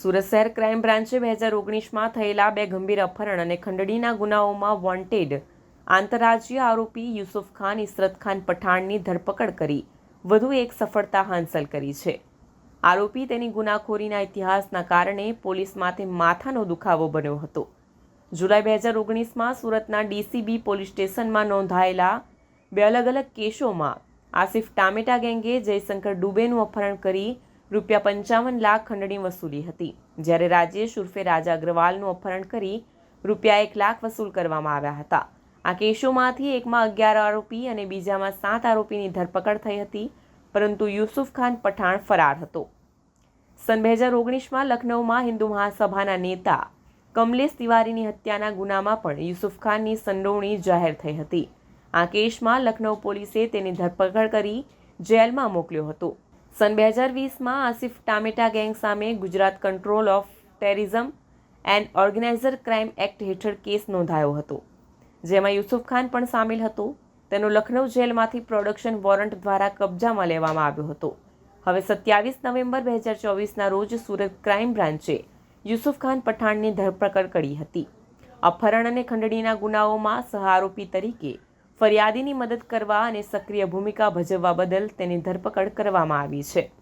સુરત શહેર ક્રાઇમ બ્રાન્ચે બે હજાર ઓગણીસમાં થયેલા બે ગંભીર અપહરણ અને ખંડણીના ગુનાઓમાં વોન્ટેડ આંતરરાજ્ય આરોપી યુસુફ ખાન, ઇસરત ખાન પઠાણની ધરપકડ કરી, વધુ એક સફળતા હાંસલ કરી છે. આરોપી તેની ગુનાખોરીના ઇતિહાસના કારણે પોલીસ માથે માથાનો દુખાવો બન્યો હતો. જુલાઈ બે હજાર ઓગણીસમાં સુરતના ડીસીબી પોલીસ સ્ટેશનમાં નોંધાયેલા બે અલગ અલગ કેસોમાં આસિફ ટામેટા ગેંગે, જયશંકર ડુબેનું અપહરણ કરી રૂપિયા પંચાવન લાખ ખંડણી વસૂલી હતી. જ્યારે રાજેશ ઉર્ફે રાજા અગ્રવાલનું અપહરણ કરી રૂપિયા એક લાખ વસૂલ કરવામાં આવ્યા હતા. આ કેસોમાંથી એકમાં અગિયાર આરોપી અને બીજામાં સાત આરોપીની ધરપકડ થઈ હતી, પરંતુ યુસુફ ખાન પઠાણ ફરાર હતો. સન બે હજાર ઓગણીસમાં લખનૌમાં હિન્દુ મહાસભાના નેતા કમલેશ તિવારીની હત્યાના ગુનામાં પણ યુસુફ ખાનની સંડોવણી જાહેર થઈ હતી. આ કેસમાં લખનૌ પોલીસે તેની ધરપકડ કરી જેલમાં મોકલ્યો હતો. સન બે હજાર વીસમાં આસિફ ટામેટા ગેંગ સામે Gujarat control of terrorism and organiser crime act હેઠળ કેસ નોંધાયો હતો, જેમાં યુસુફ ખાન પણ સામેલ હતો. તેનો લખનૌ જેલમાંથી પ્રોડક્શન વોરંટ દ્વારા કબજામાં લેવામાં આવ્યો હતો. હવે સત્યાવીસ નવેમ્બર બે હજાર ચોવીસના રોજ સુરત ક્રાઇમ બ્રાન્ચે યુસુફ ખાન પઠાણની ધરપકડ કરી હતી. અપહરણ અને ખંડણીના ગુનાઓમાં સહારોપી તરીકે ફરિયાદીની મદદ કરવા અને સક્રિય ભૂમિકા ભજવવા બદલ તેની ધરપકડ કરવામાં આવી છે.